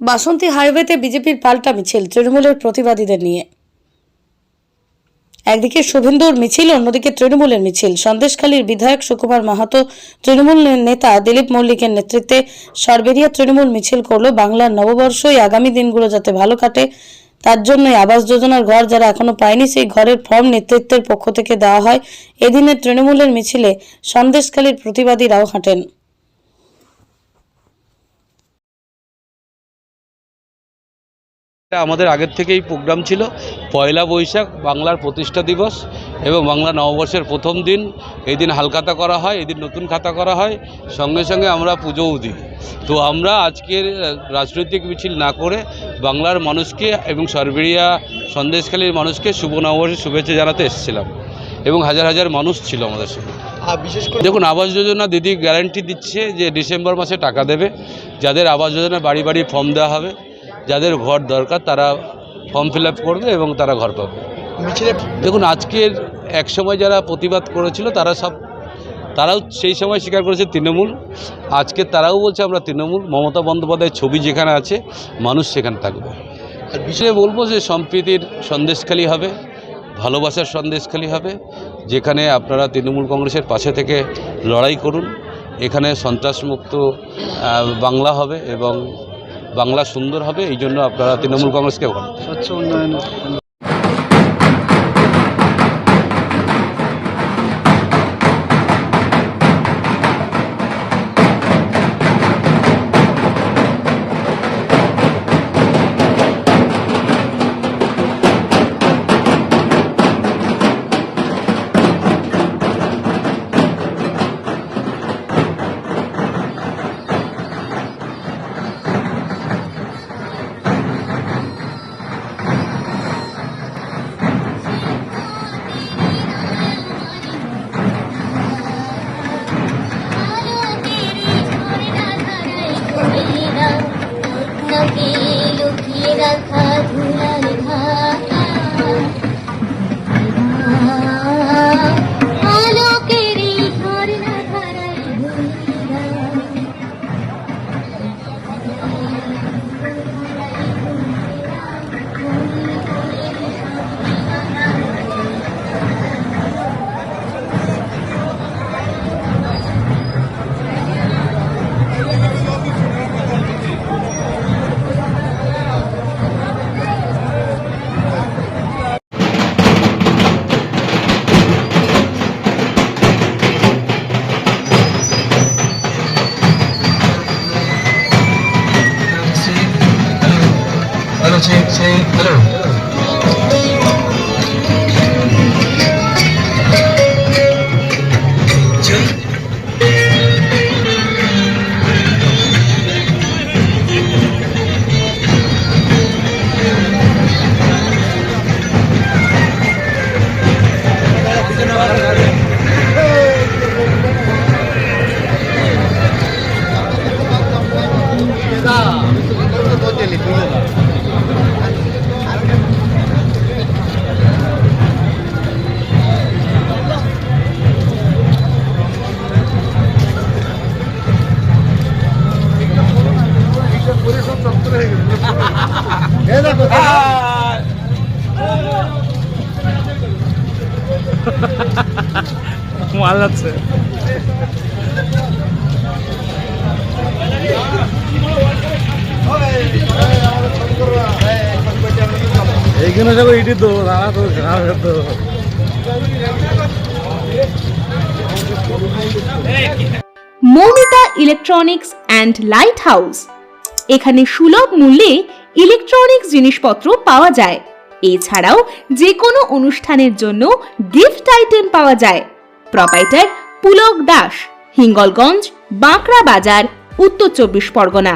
বাসন্তী হাইওয়েতে বিজেপির পাল্টা মিছিল, তৃণমূলের প্রতিবাদীদের নিয়ে। একদিকে শুভেন্দুর মিছিল, অন্যদিকে তৃণমূলের মিছিল। সন্দেশখালীর বিধায়ক সুকুমার মাহাতো, তৃণমূল নেতা দিলীপ মল্লিকের নেতৃত্বে সরবেরিয়া তৃণমূল মিছিল করল। বাংলার নববর্ষই আগামী দিনগুলো যাতে ভালো কাটে, তার জন্যই আবাস যোজনার ঘর যারা এখনও পায়নি, সেই ঘরের ফর্ম নেতৃত্বের পক্ষ থেকে দেওয়া হয়। এদিনের তৃণমূলের মিছিলে সন্দেশখালীর প্রতিবাদীরাও হাঁটেন। আমাদের আগের থেকেই প্রোগ্রাম ছিল। পয়লা বৈশাখ বাংলার প্রতিষ্ঠা দিবস এবং বাংলা নববর্ষের প্রথম দিন। এই দিন হালখাতা করা হয় এদিন নতুন খাতা করা হয়। সঙ্গে সঙ্গে আমরা পুজোও দিই। তো আমরা আজকের রাজনৈতিক মিছিল না করে বাংলার মানুষকে এবং সরবেরিয়া সন্দেশখালীর মানুষকে শুভ নববর্ষের শুভেচ্ছা জানাতে এসেছিলাম এবং হাজার হাজার মানুষ ছিল আমাদের সঙ্গে। বিশেষ করে দেখুন আবাস যোজনা দিদি গ্যারান্টি দিচ্ছে যে ডিসেম্বর মাসে টাকা দেবে। যাদের আবাস যোজনা বাড়ি বাড়ি ফর্ম দেওয়া হবে যাদের ঘর দরকার তারা ফর্ম ফিল আপ করবে এবং তারা ঘর পাবে। দেখুন আজকের এক সময় যারা প্রতিবাদ করেছিল তারা সব তারাও সেই সময় স্বীকার করেছে তৃণমূল। আজকে তারাও বলছে আমরা তৃণমূল। মমতা বন্দ্যোপাধ্যায়ের ছবি যেখানে আছে মানুষ সেখানে থাকবে। আর বিশেষ বলব যে সম্প্রীতির সন্দেশখালি হবে ভালোবাসার সন্দেশখালি হবে যেখানে আপনারা তৃণমূল কংগ্রেসের পাশে থেকে লড়াই করুন। এখানে সন্ত্রাসমুক্ত বাংলা হবে এবং বাংলা সুন্দর হবে এই জন্য আপনারা তৃণমূল কংগ্রেসকে স্বচ্ছ উন্নয়ন say, say hello. ¡Gracias! মাল এইখানে সব ইটি তো দাঁড়া তো তো Moumita electronics and light house এখানে সুলভ মূল্যে ইলেকট্রনিক্স জিনিসপত্র পাওয়া যায়। এছাড়াও যে কোনো অনুষ্ঠানের জন্য গিফট আইটেম পাওয়া যায়। প্রপাইটার পুলক দাস, হিঙ্গলগঞ্জ, বাঁকড়া বাজার, উত্তর চব্বিশ পরগনা।